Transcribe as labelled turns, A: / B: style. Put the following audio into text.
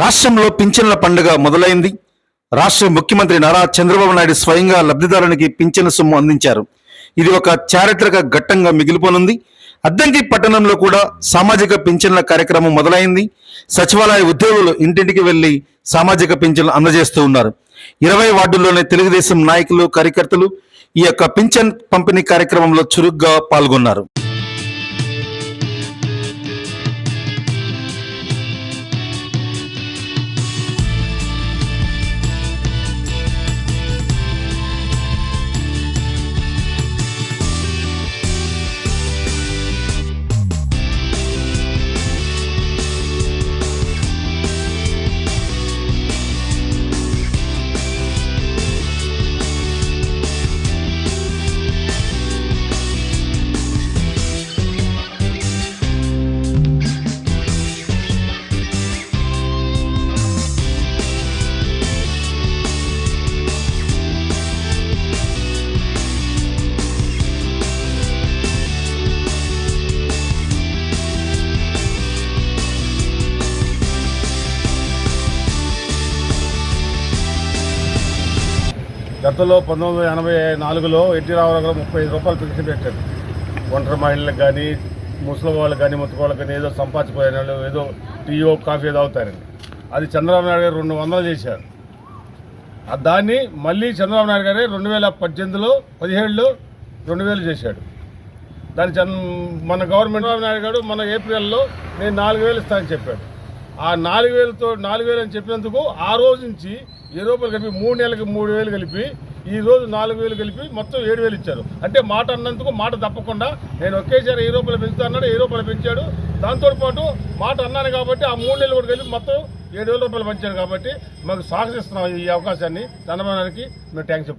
A: రాష్ట్రంలో పింఛన్ల పండుగ మొదలైంది. రాష్ట్ర ముఖ్యమంత్రి నారా చంద్రబాబు నాయుడు స్వయంగా లబ్ధిదారునికి పింఛను సొమ్ము అందించారు. ఇది ఒక చారిత్రక ఘట్టంగా మిగిలిపోనుంది. అద్దంకి పట్టణంలో కూడా సామాజిక పింఛన్ల కార్యక్రమం మొదలైంది. సచివాలయ ఉద్యోగులు ఇంటింటికి వెళ్ళి సామాజిక పింఛన్లు అందజేస్తూ ఉన్నారు. ఇరవై వార్డుల్లోనే తెలుగుదేశం నాయకులు కార్యకర్తలు ఈ యొక్క పింఛన్ పంపిణీ కార్యక్రమంలో చురుగ్గా పాల్గొన్నారు.
B: గతంలో పంతొమ్మిది వందల ఎనభై నాలుగులో ఎన్టీ రామారావు గారు ముప్పై ఐదు రూపాయలు పెన్షన్ పెట్టారు. ఒంటరి మహిళలకు కానీ ముసలి వాళ్ళకి కానీ ముత్తు వాళ్ళకి కానీ ఏదో సంపాదించిపోయిన వాళ్ళు ఏదో టీయో కాఫీ తాగుతారని. అది చంద్రబాబు నాయుడు గారు రెండు వందలు చేశారు. దాన్ని మళ్ళీ చంద్రబాబు నాయుడు గారే రెండు వేల పద్దెనిమిదిలో పదిహేడులో రెండు వేలు చేశాడు. దాని చంద్ర మన గవర్నమెంట్ చంద్రబాబు నాయుడు గారు మన ఏప్రిల్లో నేను నాలుగు వేలు ఇస్తానని చెప్పాడు. ఆ నాలుగు వేలతో నాలుగు వేలు అని చెప్పినందుకు ఆ రోజు నుంచి ఏ రూపాయలు కలిపి మూడు నెలలకి మూడు వేలు కలిపి ఈ రోజు నాలుగు వేలు కలిపి మొత్తం ఏడు వేలు ఇచ్చారు. అంటే మాట అన్నందుకు మాట తప్పకుండా నేను ఒకేసారి ఏ రూపాయలు పెంచుతా అన్నాడు ఏ రూపాయలు పెంచాడు. దాంతో పాటు మాట అన్నాను కాబట్టి ఆ మూడు నెలలు కూడా కలిపి మొత్తం ఏడు వేల రూపాయలు పెంచాడు కాబట్టి మాకు సాహసిస్తున్నాం ఈ అవకాశాన్ని. చంద్రబాబు నాయుడుకి మేము ట్యాంక్స్